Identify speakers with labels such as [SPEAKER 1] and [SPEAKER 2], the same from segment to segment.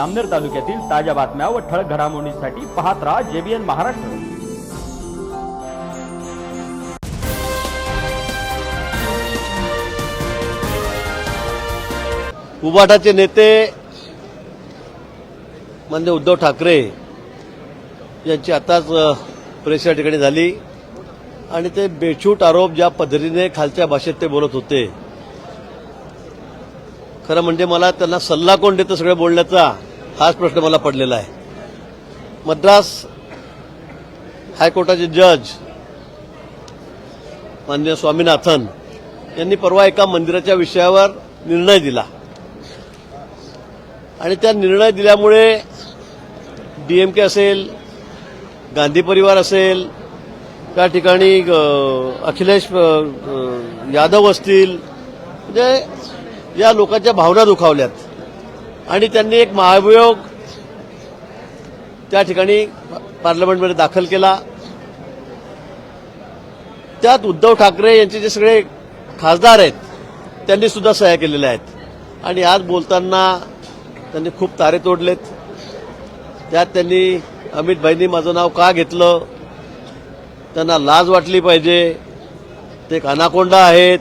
[SPEAKER 1] अमनेर तालुक्यातील ताज्या बातम्या व ठळक घडामोडींसाठी पाहत राहा जेबीएन महाराष्ट्र.
[SPEAKER 2] उबाटाचे नेते मान्य उद्धव ठाकरे यांची आताच अ, प्रेस या ठिकाणी झाली आणि ते बेछूट आरोप ज्या पद्धतीने खालच्या भाषेत ते बोलत होते. खरं म्हणजे मला त्यांना सल्ला कोण देतं सगळं बोलण्याचा? हाच प्रश्न मला पडलेला आहे. मद्रास हायकोर्टाचे जज मान्य स्वामीनाथन यांनी परवा एका मंदिराच्या विषयावर निर्णय दिला. आणि त्या निर्णय दिल्यामुळे डीएमके असेल गांधी परिवार असेल त्या ठिकाणी अखिलेश यादव असतील म्हणजे या लोकांच्या भावना दुखावल्यात. आणि त्यांनी एक महाभियोग त्या ठिकाणी पार्लमेंटमध्ये दाखल केला. त्यात उद्धव ठाकरे यांचे जे सगळे खासदार आहेत त्यांनी सुद्धा सह्या केलेल्या आहेत. आणि आज बोलताना त्यांनी खूप तारे तोडलेत. त्यात त्यांनी अमित भाईंनी माझं नाव का घेतलं? त्यांना लाज वाटली पाहिजे. ते कानाकोंडा आहेत.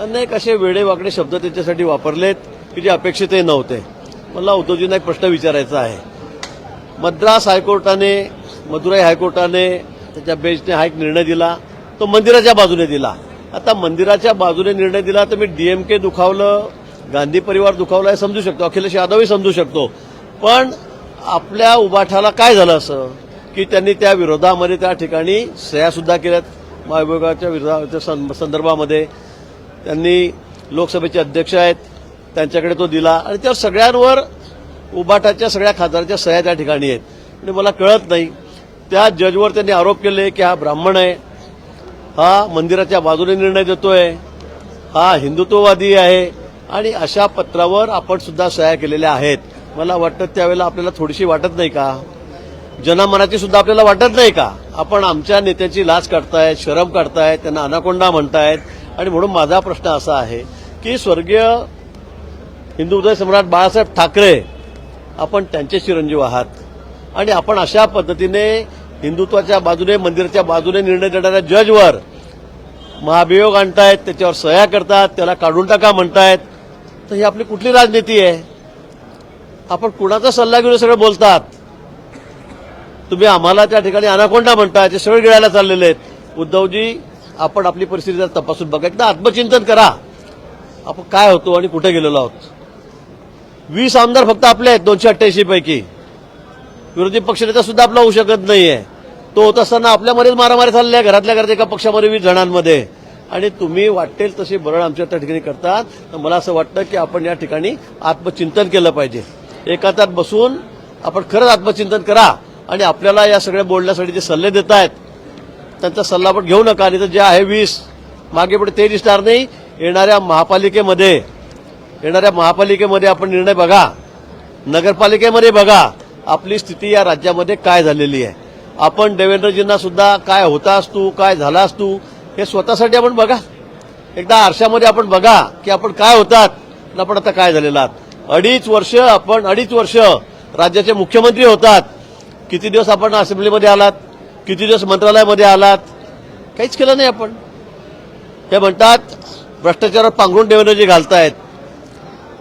[SPEAKER 2] अनेक असे वेडेवाकडे शब्द त्यांच्यासाठी वापरलेत की जे अपेक्षितही नव्हते. मला उद्धवजींना एक प्रश्न विचारायचा आहे. मद्रास हायकोर्टाने मदुराई हायकोर्टाने त्याच्या बेंचने हा एक निर्णय दिला. तो मंदिराच्या बाजूने दिला. आता मंदिराच्या बाजूने निर्णय दिला तर मी डीएमके दुखावलं गांधी परिवार दुखावला हे समजू शकतो अखिलेश यादवही समजू शकतो. पण आपल्या उबाठाला काय झालं असं? की त्यांनी त्या विरोधामध्ये त्या ठिकाणी सह्यासुद्धा केल्यात. महाविभागाच्या विरोधाच्या सं- संदर्भामध्ये त्यांनी लोकसभेचे अध्यक्ष आहेत. त्यांच्याकडे तो दिला आणि त्या सगळ्यांवर उबाटाच्या सगळ्या खासदाराच्या सह्या त्या ठिकाणी आहेत. आणि मला कळत नाही त्या जजवर त्यांनी आरोप केले की हा ब्राह्मण आहे हा मंदिराच्या बाजूने निर्णय देतोय हा हिंदुत्ववादी आहे आणि अशा पत्रावर आपण सुद्धा सह्या केलेल्या आहेत. मला वाटतं त्यावेळेला आपल्याला थोडीशी वाटत नाही का? जनामनाची सुद्धा आपल्याला वाटत नाही का? आपण आमच्या नेत्याची लाच काढतायत शरम काढतायत त्यांना अनाकोंडा म्हणतायत. आणि म्हणून माझा प्रश्न असा आहे की स्वर्गीय हिंदू उदय सम्राट बाळासाहेब ठाकरे आपण त्यांचे चिरंजीव आहात. आणि आपण अशा पद्धतीने हिंदुत्वाच्या बाजूने मंदिराच्या बाजूने निर्णय देणाऱ्या जजवर महाभियोग आणतायत त्याच्यावर सह्या करतात त्याला काढून टाका म्हणतायत. तर ही आपली कुठली राजनीती आहे? आपण कुणाचा सल्ला घेऊन सगळं बोलतात? तुम्ही आम्हाला त्या ठिकाणी अनाकोंडा म्हणताय ते सगळे गिळायला चाललेले आहेत. उद्धवजी आपण आपली परिस्थिती तपासून बघा. एकदा आत्मचिंतन करा. आपण काय होतो आणि कुठे गेलेलो आहोत? वीस आमदार फक्त आपले आहेत दोनशे अठ्ठ्याऐंशी पैकी. विरोधी पक्षनेता सुद्धा आपला होऊ शकत नाहीये. तो होत असताना आपल्यामध्येच मारामारी चालल्या घरातल्या घरात एका पक्षामध्ये वीस जणांमध्ये. आणि तुम्ही वाटेल तशी बरळ आमच्या त्या ठिकाणी करतात. तर मला असं वाटतं की आपण या ठिकाणी आत्मचिंतन केलं पाहिजे. एका तास बसून आपण खरंच आत्मचिंतन करा. आणि आपल्याला या सगळ्या बोलण्यासाठी जे सल्ले देत आहेत त्यांचा सल्ला आपण घेऊ नका. आणि तर जे आहे वीस मागे पुढे ते दिसणार नाही. येणाऱ्या महापालिकेमध्ये येणाऱ्या महापालिकेमध्ये आपण निर्णय बघा. नगरपालिकेमध्ये बघा. आपली स्थिती या राज्यामध्ये काय झालेली आहे. आपण देवेंद्रजींना सुद्धा काय होतास तू काय झालास तू हे स्वतःसाठी आपण बघा. एकदा आरशामध्ये आपण बघा की आपण काय होतात आपण आता काय झालेलं आहात. अडीच वर्ष आपण अडीच वर्ष राज्याचे मुख्यमंत्री होतात. किती दिवस आपण असेंब्लीमध्ये आलात? किती दिवस मंत्रालयामध्ये आलात? काहीच केलं नाही आपण. हे म्हणतात भ्रष्टाचारावर पांघरून देवेंद्रजी घालतायत.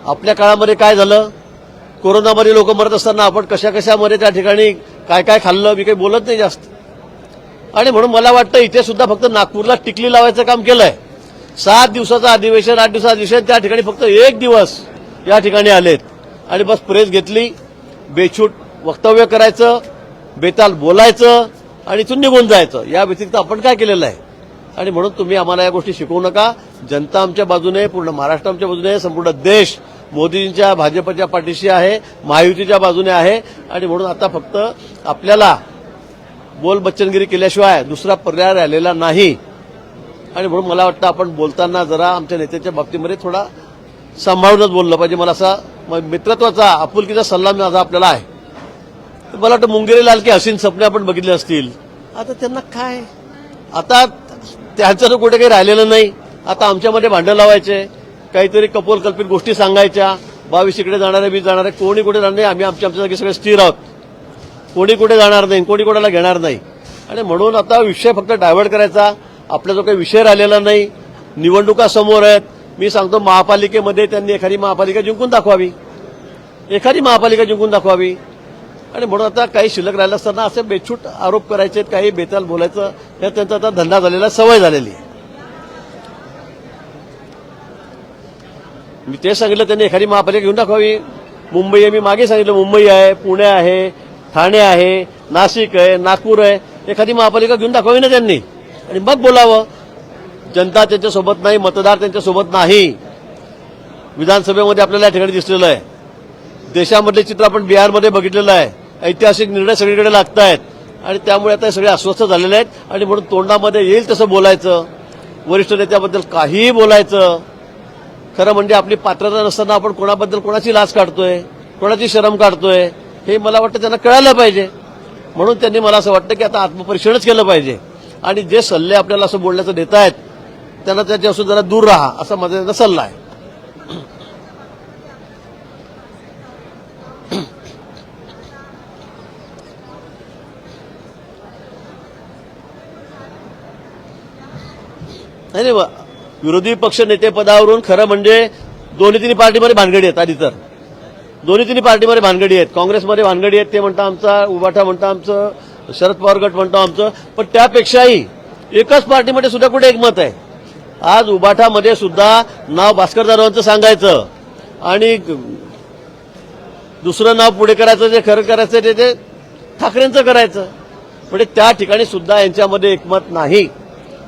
[SPEAKER 2] आपल्या काळामध्ये काय झालं? कोरोनामध्ये लोक मरत असताना आपण कशा कशामध्ये त्या ठिकाणी काय काय खाल्लं मी काही बोलत नाही जास्त. आणि म्हणून मला वाटतं इथे सुद्धा फक्त नागपूरला टिकली लावायचं काम केलंय. सात दिवसाचं अधिवेशन आठ दिवसाचं अधिवेशन त्या ठिकाणी फक्त एक दिवस या ठिकाणी आलेत. आणि बस प्रेस घेतली. बेछूट वक्तव्य करायचं बेताल बोलायचं आणि इथून निघून जायचं. या व्यतिरिक्त आपण काय केलेलं आहे? आणि म्हणून तुम्ही आम्हाला या गोष्टी शिकवू नका. जनता आमच्या बाजूने पूर्ण महाराष्ट्र आमच्या बाजूने संपूर्ण देश मोदींच्या भाजपच्या पाठीशी आहे महायुतीच्या बाजूने आहे. आणि म्हणून आता फक्त आपल्याला बोल बच्चनगिरी केल्याशिवाय दुसरा पर्याय राहिलेला नाही. आणि म्हणून मला वाटतं आपण बोलताना जरा आमच्या नेत्याच्या बाबतीमध्ये थोडा सांभाळूनच बोललं पाहिजे. मला असा मित्रत्वाचा आपुलकीचा सल्ला माझा आपल्याला आहे. मला वाटतं मुंगेरी लाल की हसीन सपने आपण बघितले असतील. आता त्यांना काय? आता त्यांचं तर कुठे काही राहिलेलं नाही. आता आमच्यामध्ये भांडं लावायचे. काहीतरी कपोल कल्पित गोष्टी सांगायच्या. बावीस इकडे जाणारे मी जाणार आहे कोणी कुठे जाणार नाही आम्ही आमच्या आमच्या जागी सगळे स्थिर आहोत. कोणी कुठे जाणार नाही कोणी कोणाला घेणार नाही. आणि म्हणून आता विषय फक्त डायव्हर्ट करायचा. आपला जो काही विषय राहिलेला नाही निवडणुका समोर आहेत. मी सांगतो महापालिकेमध्ये त्यांनी एखादी महापालिका जिंकून दाखवावी. एखादी महापालिका जिंकून दाखवावी. आणि म्हणून आता काही शिल्लक राहिलं असताना असे बेछूट आरोप करायचे काही बेताल बोलायचं हे त्यांचा आता धंदा झालेला सवय झालेली मी ते सांगितलं त्यांनी एखादी महापालिका घेऊन दाखवावी. मुंबई आहे मी मागे सांगितलं मुंबई आहे पुणे आहे ठाणे आहे नाशिक आहे नागपूर आहे. एखादी महापालिका घेऊन दाखवावी ना त्यांनी. आणि मग बोलावं. जनता त्यांच्यासोबत नाही मतदार त्यांच्यासोबत नाही. विधानसभेमध्ये आपल्याला या ठिकाणी दिसलेलं आहे. देशामधले चित्र आपण बिहारमध्ये बघितलेलं आहे. ऐतिहासिक निर्णय सगळीकडे लागत आहेत आणि त्यामुळे आता सगळे अस्वस्थ झालेले आहेत. आणि म्हणून तोंडामध्ये येईल तसं बोलायचं. वरिष्ठ नेत्याबद्दल काहीही बोलायचं. खरं म्हणजे आपली पात्रता नसताना आपण कोणाबद्दल कोणाची लाच काढतोय कोणाची शरम काढतोय हे मला वाटतं त्यांना कळायला पाहिजे. म्हणून त्यांनी मला असं वाटतं की आता आत्मपरीक्षणच केलं पाहिजे. आणि जे सल्ले आपल्याला असं बोलण्याचं देत आहेत त्यांना त्याच्यापासून जरा दूर राहा असा माझा त्यांचा सल्ला आहे. नाही नाही विरोधी पक्ष नेतेपदावरून खरं म्हणजे दोन्ही तिन्ही पार्टीमध्ये भानगडी आहेत आधी तर. दोन्ही तिन्ही पार्टीमध्ये भानगडी आहेत. काँग्रेसमध्ये भानगडी आहेत ते म्हणता आमचा उबाठा म्हणता आमचं शरद पवार गट म्हणतो आमचं. पण त्यापेक्षाही एकाच पार्टीमध्ये सुद्धा कुठे एकमत आहे? आज उबाठामध्ये सुद्धा नाव भास्कर जाधवांचं सांगायचं आणि दुसरं नाव पुढे करायचं जे खरं करायचं ते ते ठाकरेंचं करायचं. म्हणजे त्या ठिकाणी सुद्धा यांच्यामध्ये एकमत नाही.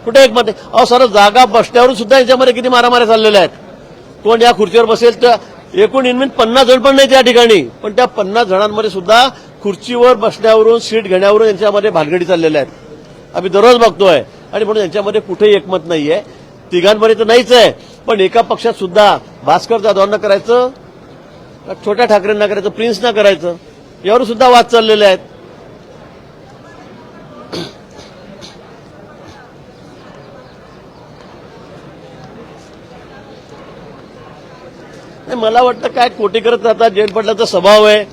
[SPEAKER 2] कुठे एकमत नाही अहो सर जागा बसण्यावरून सुद्धा यांच्यामध्ये किती मारामाऱ्या चाललेल्या आहेत. कोण या खुर्चीवर बसेल तर एकूण इनमिन पन्नास जण पण नाही त्या ठिकाणी. पण त्या पन्नास जणांमध्ये सुद्धा खुर्चीवर बसण्यावरून सीट घेण्यावरून यांच्यामध्ये भानगडी चाललेल्या आहेत. आम्ही दररोज बघतोय. आणि म्हणून यांच्यामध्ये कुठेही एकमत नाहीये. तिघांमध्ये तर नाहीच आहे. पण एका पक्षात सुद्धा भास्कर जाधवांना करायचं छोट्या ठाकरेंना करायचं प्रिन्सना करायचं यावर सुद्धा वाद चाललेले आहेत. नाही मला वाटतं काय कोटी करत राहतात जेल पडल्याचा स्वभाव आहे.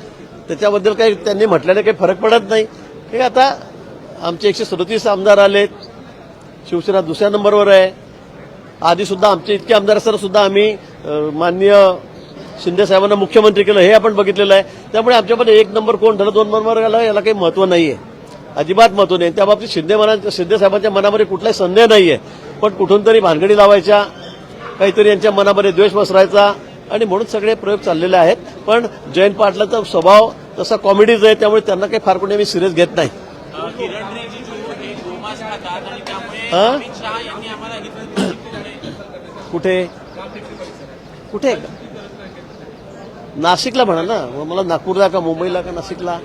[SPEAKER 2] त्याच्याबद्दल काही त्यांनी म्हटल्याने काही फरक पडत नाही. हे आता आमचे एकशे सदतीस आमदार आलेत. शिवसेना दुसऱ्या नंबरवर आहे. आधी सुद्धा आमचे इतके आमदार असताना सुद्धा आम्ही माननीय शिंदे साहेबांना मुख्यमंत्री केलं हे आपण बघितलेलं आहे. त्यामुळे आमच्यामध्ये एक नंबर कोण झालं दोन नंबर आला याला काही महत्त्व आहे अजिबात महत्त्व नाही. त्या बाबतीत शिंदे मना शिंदे साहेबांच्या मनामध्ये कुठलाही संदेह आहे पण कुठून तरी भानगडी लावायच्या काहीतरी यांच्या मनामध्ये द्वेष पसरायचा. आणि म्हणून सगळे प्रयोग चाललेले आहेत. पण जयंत पाटलाचा स्वभाव तसा कॉमेडीज आहे त्यामुळे त्यांना काही फार कोणी आम्ही सिरियस घेत नाही. कुठे? कुठे? नाशिकला म्हणा ना. मला नागपूरला का मुंबईला का नाशिकला?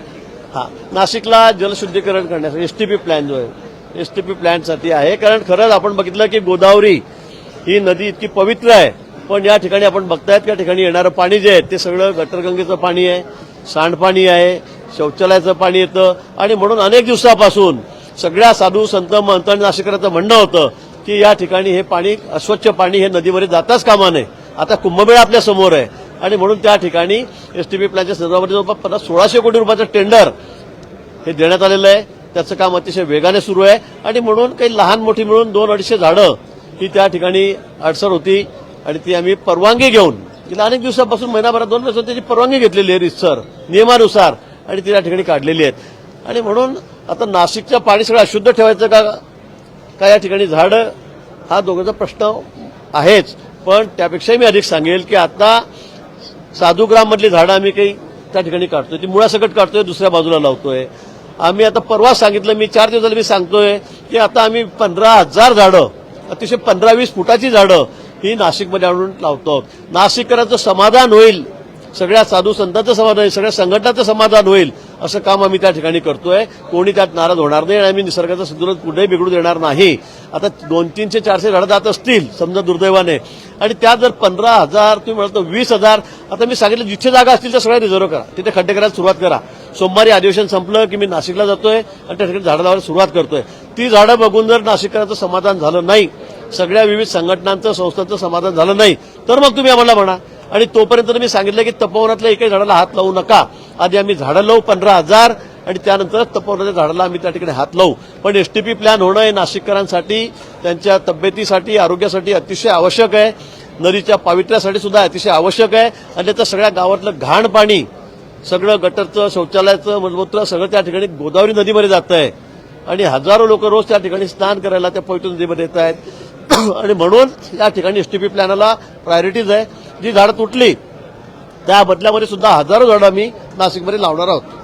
[SPEAKER 2] हा. नाशिकला जलशुद्धीकरण करण्यासाठी एसटीपी प्लॅन जो आहे एसटीपी प्लॅनसाठी आहे. कारण खरंच आपण बघितलं की गोदावरी ही नदी इतकी पवित्र आहे. पण या ठिकाणी आपण बघतायत त्या ठिकाणी येणारं पाणी जे आहे ते सगळं गटरगंगेचं पाणी आहे सांडपाणी आहे शौचालयाचं पाणी येतं. आणि म्हणून अनेक दिवसापासून सगळ्या साधू संत महंत आणि नाशिकरांचं म्हणणं होतं की या ठिकाणी हे पाणी अस्वच्छ पाणी हे नदीमध्ये जाताच कामा नये. आता कुंभमेळा आपल्यासमोर आहे. आणि म्हणून त्या ठिकाणी एसटीपी प्लॅनच्या संदर्भामध्ये जवळपास पन्नास सोळाशे कोटी रुपयाचं टेंडर हे देण्यात आलेलं आहे. त्याचं काम अतिशय वेगाने सुरू आहे. आणि म्हणून काही लहान मोठी मिळून दोन अडीचशे झाडं ही त्या ठिकाणी अडसर होती. आणि ती आम्ही परवानगी घेऊन गेल्या अनेक दिवसापासून महिनाभरात दोन दिवसात त्याची परवानगी घेतलेली आहे रितसर नियमानुसार आणि ती त्या ठिकाणी काढलेली आहेत. आणि म्हणून आता नाशिकचं पाणी सगळं अशुद्ध ठेवायचं का का या ठिकाणी झाडं हा दोघांचा प्रश्न आहेच. पण त्यापेक्षाही मी अधिक सांगेल की आता साधूग्राममधली झाडं आम्ही काही त्या ठिकाणी काढतोय. ती मुळासकट काढतोय दुसऱ्या बाजूला लावतोय. आम्ही आता परवा सांगितलं मी चार दिवस झाले मी सांगतोय की आता आम्ही पंधरा हजार झाडं अतिशय पंधरा वीस फुटाची झाडं ही नाशिकमध्ये आणून लावतो. नाशिककरांचं समाधान होईल. सगळ्या साधू संतांचं समाधान होईल. सगळ्या संघटनाचं समाधान होईल. असं काम आम्ही त्या ठिकाणी करतोय. कोणी त्यात नाराज होणार नाही आणि आम्ही निसर्गाचं संतुलन कुठेही बिघडू देणार नाही. आता दोन तीनशे चारशे झाडं जात असतील समजा दुर्दैवाने. आणि त्यात जर पंधरा हजार तुम्ही म्हणतो वीस हजार आता मी सांगितलं जिथे जागा असतील त्या सगळ्या रिझर्व्ह करा. तिथे खड्डे करायला सुरुवात करा. सोमवारी अधिवेशन संपलं की मी नाशिकला जातोय आणि त्या ठिकाणी झाडं लावायला सुरुवात करतोय. ती झाडं बघून जर नाशिककरांचं समाधान झालं नाही सगळ्या विविध संघटनांचं संस्थांचं समाधान झालं नाही. तर मग तुम्ही आम्हाला म्हणा. आणि तोपर्यंत मी सांगितलं की तपोवनातल्या एकही झाडाला हात लावू नका. आधी आम्ही झाडं लावू पंधरा हजार. आणि त्यानंतर तपोवनाच्या झाडाला आम्ही त्या ठिकाणी हात लावू. पण एसटीपी प्लॅन होणं हे नाशिककरांसाठी त्यांच्या तब्येतीसाठी आरोग्यासाठी अतिशय आवश्यक आहे. नदीच्या पावित्र्यासाठी सुद्धा अतिशय आवश्यक आहे. आणि त्याचं सगळ्या गावातलं घाण पाणी सगळं गटरचं शौचालयाचं मलमूत्र सगळं त्या ठिकाणी गोदावरी नदीमध्ये जात आहे आणि हजारो लोक रोज त्या ठिकाणी स्नान करायला त्या पवित्र नदीमध्ये येत आहेत आणि म्हणून या ठिकाणी एसटीपी प्लॅनला प्रायोरिटीज आहे जी झाडं तुटली त्या बदल्यामध्ये सुद्धा हजारो झाडं आम्ही नाशिकमध्ये लावणार आहोत.